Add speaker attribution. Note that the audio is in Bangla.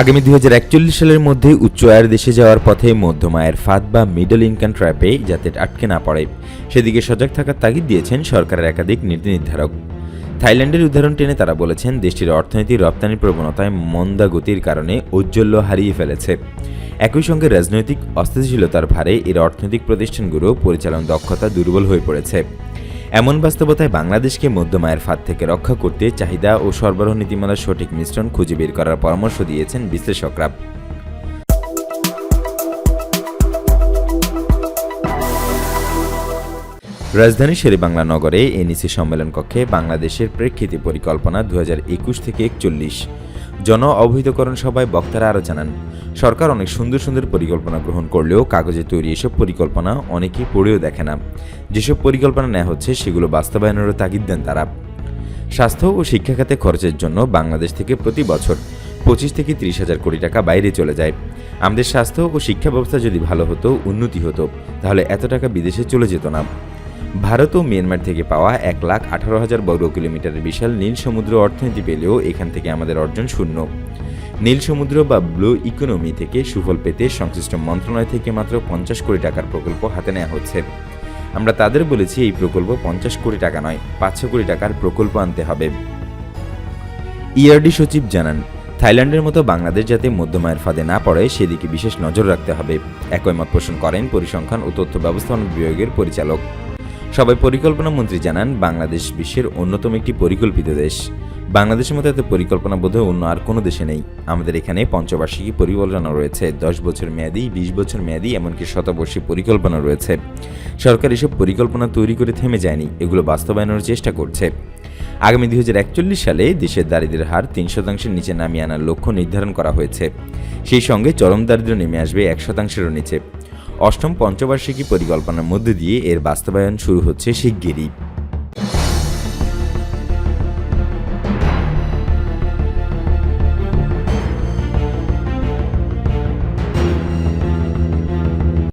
Speaker 1: আগামী দুই হাজার একচল্লিশ সালের মধ্যে উচ্চ আয়ের দেশে যাওয়ার পথে মধ্যম আয়ের ফাঁদ বা মিডল ইনকাম ট্র্যাপে যাতে আটকে না পড়ে। সেদিকে সজাগ থাকার তাগিদ দিয়েছেন সরকারের একাধিক নীতি নির্ধারক। থাইল্যান্ডের উদাহরণ টেনে তারা বলেছেন, দেশটির অর্থনীতি রপ্তানি প্রবণতায় মন্দা গতির কারণে ঔজ্জ্বল্য হারিয়ে ফেলেছে। একই সঙ্গে রাজনৈতিক অস্থিতিশীলতার ভারে এর অর্থনৈতিক প্রতিষ্ঠানগুলো পরিচালন দক্ষতা দুর্বল হয়ে পড়েছে। এমন বাস্তবতায় বাংলাদেশকে মধ্যম আয়ের ফাঁদ থেকে রক্ষা করতে চাহিদা ও সরবরাহ নীতিমালার সঠিক মিশ্রণ খুঁজে বের করার পরামর্শ দিয়েছেন বিশ্লেষকরা। রাজধানী শেরেবাংলা নগরে এনইসি সম্মেলন কক্ষে বাংলাদেশের প্রেক্ষিতে পরিকল্পনা দু হাজার একুশ থেকে একচল্লিশ। জন অবহিতকরণ সভায় বক্তারা আরও জানান, সরকার অনেক সুন্দর সুন্দর পরিকল্পনা গ্রহণ করলেও কাগজে তৈরি এসব পরিকল্পনা অনেকেই পড়েও দেখে না। যেসব পরিকল্পনা নেওয়া হচ্ছে সেগুলো বাস্তবায়নেরও তাগিদ দেন তারা। স্বাস্থ্য ও শিক্ষা খাতে খরচের জন্য বাংলাদেশ থেকে প্রতি বছর পঁচিশ থেকে তিরিশ হাজার কোটি টাকা বাইরে চলে যায়। আমাদের স্বাস্থ্য ও শিক্ষা ব্যবস্থা যদি ভালো হতো, উন্নতি হতো, তাহলে এত টাকা বিদেশে চলে যেত না। ভারত ও মিয়ানমার থেকে পাওয়া এক লাখ আঠারো হাজার বর্গ কিলোমিটারের বিশাল নীল সমুদ্র অর্থনীতি পেলেও এখান থেকে আমাদের অর্জন শূন্য। নীল সমুদ্র বা ব্লু ইকোনমি থেকে সুফল পেতে সংশ্লিষ্ট মন্ত্রণালয় থেকে মাত্র পঞ্চাশ কোটি টাকার প্রকল্প হাতে নেওয়া হচ্ছে। আমরা তাদের বলেছি এই প্রকল্প পঞ্চাশ কোটি টাকা নয়, পাঁচশো কোটি টাকার প্রকল্প আনতে হবে। ইআরডি সচিব জানান, থাইল্যান্ডের মতো বাংলাদেশ যাতে মধ্যমায়ের ফাঁদে না পড়ে, সেদিকে বিশেষ নজর রাখতে হবে। একই মত পোষণ করেন পরিসংখ্যান ও তথ্য ব্যবস্থাপনা বিভাগের পরিচালক। সবাই পরিকল্পনা মন্ত্রী জানান, বাংলাদেশ বিশ্বের অন্যতম একটি পরিকল্পিত দেশ। বাংলাদেশের মতো এত পরিকল্পনা বোধহয় অন্য আর কোনো দেশে নেই। আমাদের এখানে পঞ্চবার্ষিকী পরিকল্পনা রয়েছে, দশ বছর মেয়াদি, বিশ বছর মেয়াদি, এমনকি শতবর্ষী পরিকল্পনা রয়েছে। সরকার এসব পরিকল্পনা তৈরি করে থেমে যায়নি, এগুলো বাস্তবায়নের চেষ্টা করছে। আগামী দুই হাজার একচল্লিশ সালে দেশের দারিদ্র্যের হার তিন শতাংশের নিচে নামিয়ে আনার লক্ষ্য নির্ধারণ করা হয়েছে। সেই সঙ্গে চরম দারিদ্র্য নেমে আসবে এক শতাংশেরও নিচে। অষ্টম পঞ্চবার্ষিকী পরিকল্পনার মধ্যে দিয়ে এর বাস্তবায়ন শুরু হচ্ছে শিগগিরই।